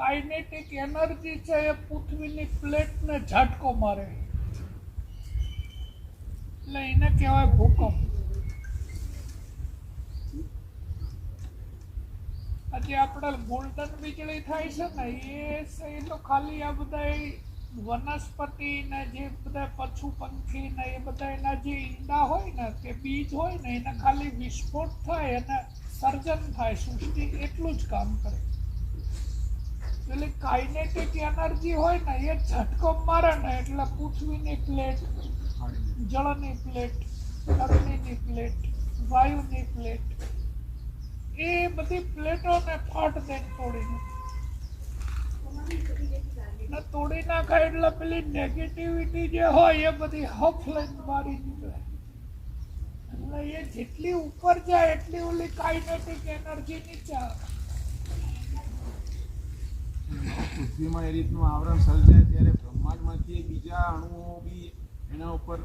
Kinetic energy છે એ પૃથ્વીની પ્લેટને ઝાટકો મારે. એટલે એને કહેવાય ભૂકંપ. આજે આપણે ગોલ્ડન વીજળી થાય છે ને, એ એ તો ખાલી આ બધા વનસ્પતિ ને જે બધા પશુ પંખી ને એ બધા એના જે ઈંડા હોય ને, કે બીજ હોય ને, એને ખાલી વિસ્ફોટ થાય અને સર્જન થાય, સૃષ્ટિ એટલું જ કામ કરે. એટલે કાઇનેટિક એનર્જી હોય ને, એ ઝટકો મારે ને, એટલે પૃથ્વીની પ્લેટ, જળની પ્લેટ અગ્નિની પ્લેટ, વાયુની પ્લેટ, એ બધી પ્લેટોને ફાટ દે તોડીને તોડી નાખાય એટલે પેલી નેગેટિવિટી જે હોય, એ બધી હફ લઈને મારી નીકળે. એટલે એ જેટલી ઉપર જાય, એટલી ઓલી કાઇનેટિક એનર્જી નીચે આવે. પૃથ્વીમાં એ રીતનું આવરણ સર્જાય ત્યારે બ્રહ્માંડમાંથી બીજા અણુઓ બી એના ઉપર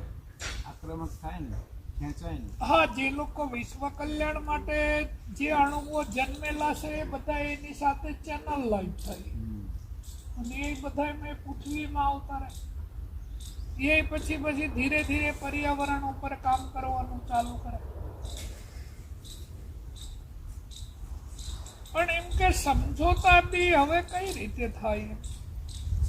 આક્રમક થાય ને ખેંચાય ને. હા જે લોકો વિશ્વ કલ્યાણ માટે જે અણુઓ જન્મેલા છે એ બધા એની સાથે ચેનલ લાઈવ થાય. અને એ બધા મેં પૃથ્વીમાં આવતા રહે એ પછી પછી ધીરે ધીરે પર્યાવરણ ઉપર કામ કરવાનું ચાલુ કરે. પણ એમ કે સમજોતા બી હવે કઈ રીતે થાય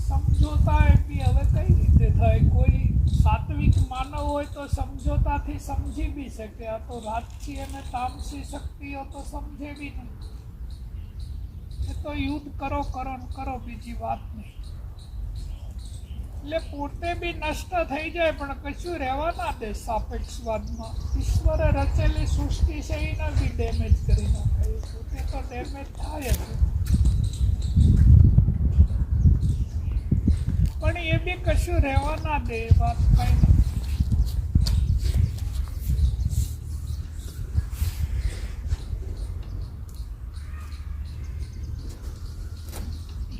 સમજોતા એ બી હવે કઈ રીતે થાય? કોઈ સાત્વિક માનવ હોય તો સમજોતાથી સમજી બી શકે. આ તો રાજકીય અને તામસી શક્તિઓ તો સમજે બી નહીં. એ તો યુદ્ધ કરો કરો ને કરો, બીજી વાત નહીં. એટલે પોતે બી નષ્ટ થઈ જાય, પણ કશું રહેવા ના દે સાપેક્ષવાદમાં. ઈશ્વરે રચેલી સૃષ્ટિ છે, એને બી ડેમેજ કરી નાખાય પોતે તો ડેમેજ થાય જ. પણ એ બી કશું રહેવા ના દે, વાત કઈ નથી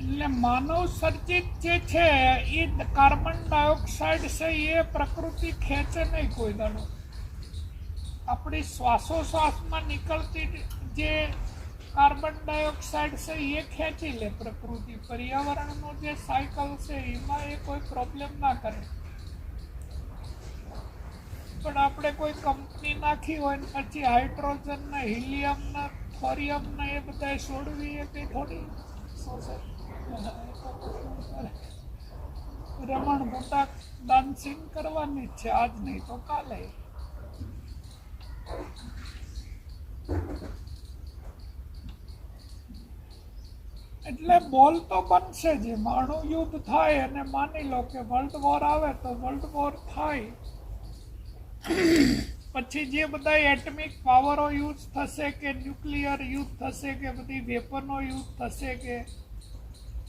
એટલે માનવ સર્જિત જે છે, એ કાર્બન ડાયોક્સાઇડ છે, એ પ્રકૃતિ ખેંચે નહીં કોઈ દાડો આપણી શ્વાસોશ્વાસમાં નીકળતી જે કાર્બન ડાયોક્સાઇડ છે, એ ખેંચી લે પ્રકૃતિ. પર્યાવરણનો જે સાયકલ છે, એમાં એ કોઈ પ્રોબ્લેમ ના કરે. પણ આપણે કોઈ કંપની નાખી હોય ને પછી હાઇડ્રોજન ને હિલિયમ ને થોરિયમ ને એ બધા છોડવી એ કંઈ થોડી શોષે રમણ મોટા ડાન્સિંગ કરવાની છે આજ નહીં તો કાલે. એટલે બોલ તો બનશે જ. માણું યુદ્ધ થાય અને માની લો કે વર્લ્ડ વોર આવે તો વર્લ્ડ વોર થાય. પછી જે બધા એટમિક પાવરો યુઝ થશે કે ન્યુક્લિયર યુઝ થશે કે બધી વેપનો યુઝ થશે કે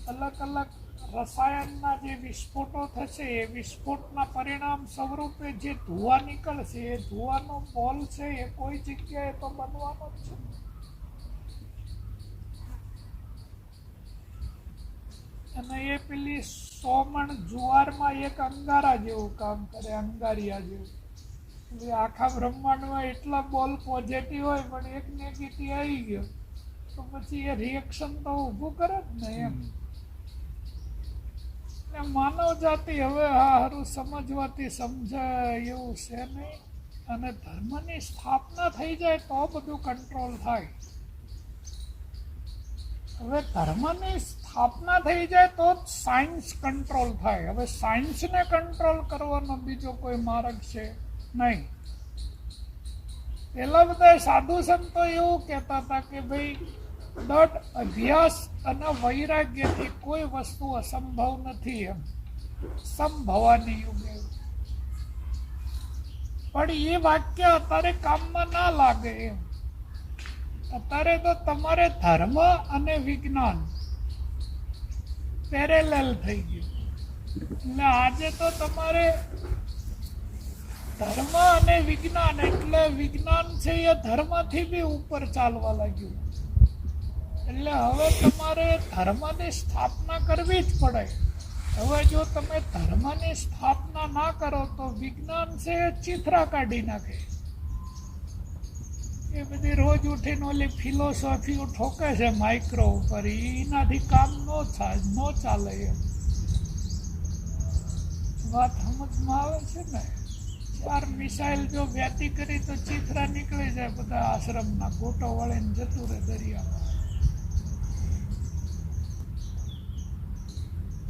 અલગ અલગ રસાયણના જે વિસ્ફોટો થશે, એ વિસ્ફોટના પરિણામ સ્વરૂપે જે ધુવા નીકળશે, એ ધુવાનો બોલ છે, એ કોઈ જગ્યાએ તો બનવાનો જ છે. અને એ પેલી સોમણ જુવારમાં એક અંગારા જેવું કામ કરે, અંગારિયા જેવું. એટલે આખા બ્રહ્માંડમાં એટલા બોલ પોઝિટિવ હોય, પણ એક નેગેટિવ આવી ગયો. તો પછી એ રિએક્શન તો ઊભું કરે જ ને એમ. માનવ જાતિ હવે આ હારું સમજવાથી સમજાય એવું છે નહીં. અને ધર્મની સ્થાપના થઈ જાય તો બધું કંટ્રોલ થાય. હવે ધર્મની સ્થાપના થઈ જાય તો જ સાયન્સ કંટ્રોલ થાય. હવે સાયન્સને કંટ્રોલ કરવાનો બીજો કોઈ માર્ગ છે નહીં. પેલા બધા સાધુ સંતો એવું કહેતા હતા કે ભાઈ દઢ અભ્યાસ અને વૈરાગ્યથી કોઈ વસ્તુ અસંભવ નથી એમ. સંભવાની યુગે પણ એ વાક્ય અત્યારે કામમાં ના લાગે એમ. અત્યારે તો તમારે ધર્મ અને વિજ્ઞાન પેરેલેલ થઈ ગયું. એટલે આજે તો તમારે ધર્મ અને વિજ્ઞાન, એટલે વિજ્ઞાન છે એ ધર્મથી બી ઉપર ચાલવા લાગ્યું. એટલે હવે તમારે ધર્મની સ્થાપના કરવી જ પડે. હવે જો તમે ધર્મની સ્થાપના ના કરો તો વિજ્ઞાન છે એ ચિત્રા કાઢી નાખે. એ બધી રોજ ઉઠીને ઓલી ફિલોસોફીઓ ઠોકે છે માઇક્રો ઉપર. એનાથી કામ ન થાય, ન ચાલે એમ. વાત સમજમાં આવે છે ને? ચાર મિસાઇલ જો વ્યાતી કરી તો ચીથરા નીકળી જાય બધા આશ્રમના ગોટો વળીને જતું રહે દરિયામાં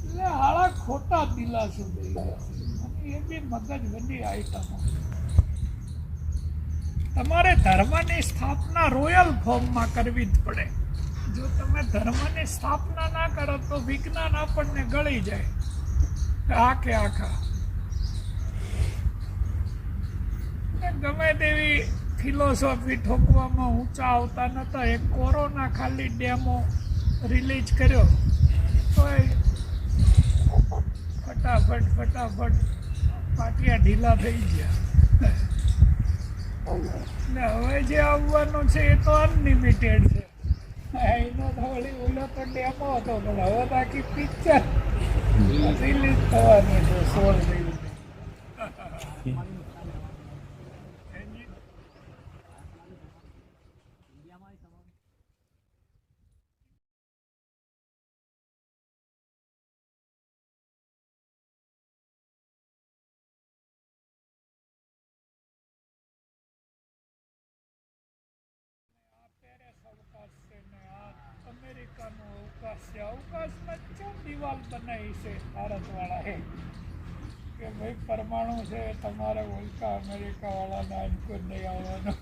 એટલે હાળા ખોટા દિલાસો દઈ ગયા. એ બી મગજ વધી આઈટમો. તમારે ધર્મની સ્થાપના રોયલ ફોર્મમાં કરવી જ પડે. જો તમે ધર્મની સ્થાપના ના કરો તો વિજ્ઞાન આપણને ગળી જાય. આખે આખા. ને ગમે તેવી ફિલોસોફી ઠોકવામાં ઊંચા આવતા નતા. એક કોરોના ખાલી ડેમો રિલીઝ કર્યો. તો ફટાફટ ફટાફટ. પાટિયા ઢીલા થઈ ગયા. ને હવે જે આવવાનું છે એ તો અનલિમિટેડ છે. એનો તો વળી ઓલો તો હતો, પણ હવે બાકી પિક્ચર રિલીઝ થવાની છે, સોળ દિવસે આ પેરિસ અવકાશ છે ને આ અમેરિકાનો અવકાશ છે. અવકાશમાં ક્યાં દિવાલ બનાવી છે ભારતવાળાએ? કે ભાઈ પરમાણુ છે, તમારે ઓલકા અમેરિકાવાળાને અંકુર નહીં આવવાનો.